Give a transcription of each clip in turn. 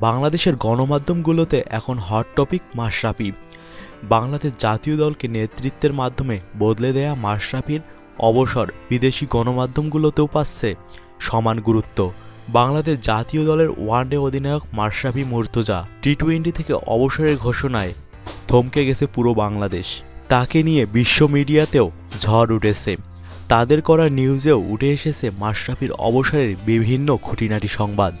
বাংলাদেশের গণমাধ্যমগুলোতে এখন hot topic Mashrafe. Bangladesh জাতীয় দলকে নেতৃত্বের মাধ্যমে বদলে দেয়া মাশরাফির অবসর বিদেশি গণমাধ্যমগুলোতেও পাচ্ছে সমান গুরুত্ব। বাংলাদেশ জাতীয় দলের ওয়ানডে অধিনায়ক মাশরাফি মুর্তজা টি টোয়েন্টি থেকে অবসরের ঘোষণায় থমকে গেছে পুরো বাংলাদেশ। তাকে নিয়ে বিশ্ব মিডিয়াতেও ঝড় উঠেছে। তাদের করা নিউজেও উঠে এসেছে মাশরাফির অবসরের বিভিন্ন খুঁটিনাটি সংবাদ।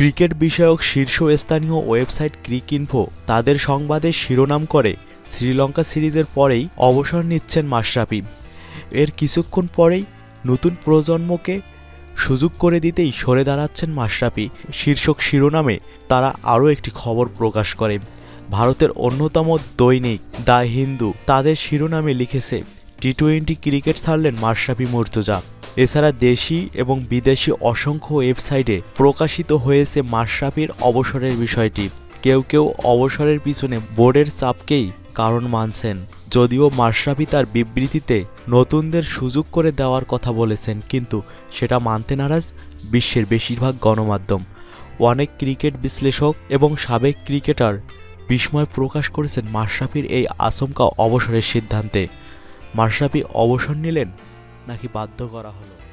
ক্রিকেট বিষয়ক শীর্ষস্থানীয় ওয়েবসাইট ক্রিক ইনফো তাদের সংবাদের শিরোনাম করে শ্রীলঙ্কা সিরিজের পরেই অবসর নিচ্ছেন মাশরাফি। এর কিছুক্ষণ পরেই নতুন প্রজন্মকে সুযোগ করে দিতেই সরে দাঁড়াচ্ছেন মাশরাফি। শীর্ষক শিরোনামে তারা আরও একটি খবর প্রকাশ করে। ভারতের অন্যতম দৈনিক দ্য হিন্দু তাদের শিরোনামে লিখেছে টি টোয়েন্টি ক্রিকেট ছাড়লেন মাশরাফি মুর্তজা। এছাড়া দেশি এবং বিদেশি অসংখ্য ওয়েবসাইটে প্রকাশিত হয়েছে মাশরাফির অবসরের বিষয়টি। কেউ কেউ অবসরের পিছনে বোর্ডের চাপকেই কারণ মানছেন। যদিও মাশরাফি তার বিবৃতিতে নতুনদের সুযোগ করে দেওয়ার কথা বলেছেন, কিন্তু সেটা মানতে নারাজ বিশ্বের বেশিরভাগ গণমাধ্যম। অনেক ক্রিকেট বিশ্লেষক এবং সাবেক ক্রিকেটার বিস্ময় প্রকাশ করেছেন মাশরাফির এই আচমকা অবসরের সিদ্ধান্তে। মাশরাফি অবসর নিলেন নাকি বাধ্য করা হলো?